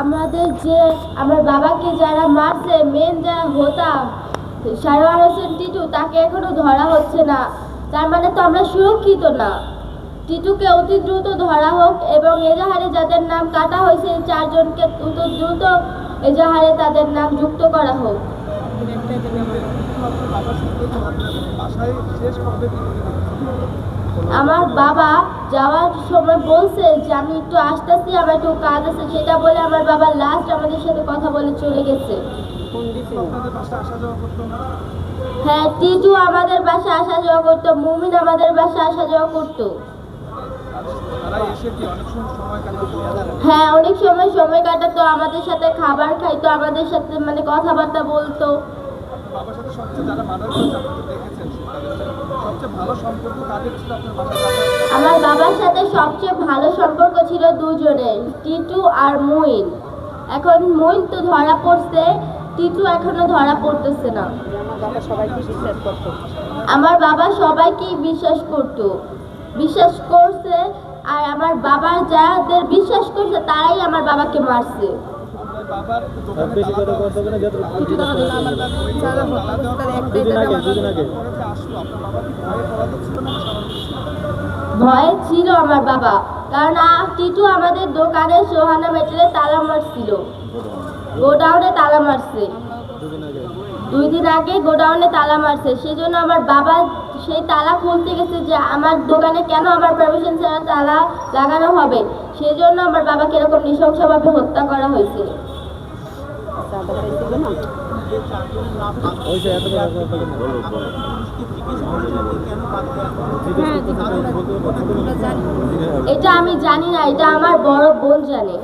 আমাদের যে, আমার বাবাকে যারা মারছে মেন যারা হোতা সারোয়ার হোসেন টিটু, তাকে এখনও ধরা হচ্ছে না। তার মানে তো আমরা সুরক্ষিত না। টিটুকে অতি দ্রুত ধরা হোক এবং এজাহারে যাদের নাম কাটা হয়েছে, এই চারজনকে অতি দ্রুত এজাহারে তাদের নাম যুক্ত করা হোক। বাসায় শেষ আমার বাবা যাওয়ার সময় বলছে যে আমি একটু আসতেছি আমার একটু কাজ আছে। সেটা বলে আমার বাবা লাস্ট আমাদের সাথে কথা বলে চলে গেছে। হ্যাঁ টিটু আমাদের বাসায় আসা যাওয়া করতো মুমিন আমাদের বাসায় আসা যাওয়া করতো। তারা এসে কি অনেক সময় সময় কাটাতো হ্যাঁ অনেক সময় সময় কাটাতো আমাদের সাথে খাবার খাইতো আমাদের সাথে মানে কথাবার্তা বলতো। বাবার সাথে সবচেয়ে যারা তো দেখেছেন আমার বাবার সাথে সবচেয়ে ভালো সম্পর্ক ছিল দুজনের টিটু আর মুইন। এখন মুইন তো ধরা পড়ছে টিটু এখনও ধরা পড়তেছে না। আমার বাবা সবাইকেই বিশ্বাস করত। বিশ্বাস করছে আর আমার বাবা যাদের বিশ্বাস করছে তারাই আমার বাবাকে মারছে। বেশি কথা করতে হবে না যত দুদিন আগে দুদিন আগে আসলো আপনার বাবা কি ভয়ে ছিল আমার বাবা। কারণ টিটু আমাদের দোকানে সোহানা মেটেলে তালা মারছিল। গোডাউনে তালা মারছে। দুই দিন আগে গোডাউনে তালা মারছে। সেজন্য আমার বাবা সেই তালা খুলতে গেছে যে আমার দোকানে কেন আমার পারমিশন ছাড়া তালা লাগানো হবে? সেজন্য আমার বাবাকে এরকম নৃশংসভাবে হত্যা করা হয়েছে ওই যে এত কথা বলতে হবে না। এটা আমি জানি না এটা আমার বড় বোন জানে।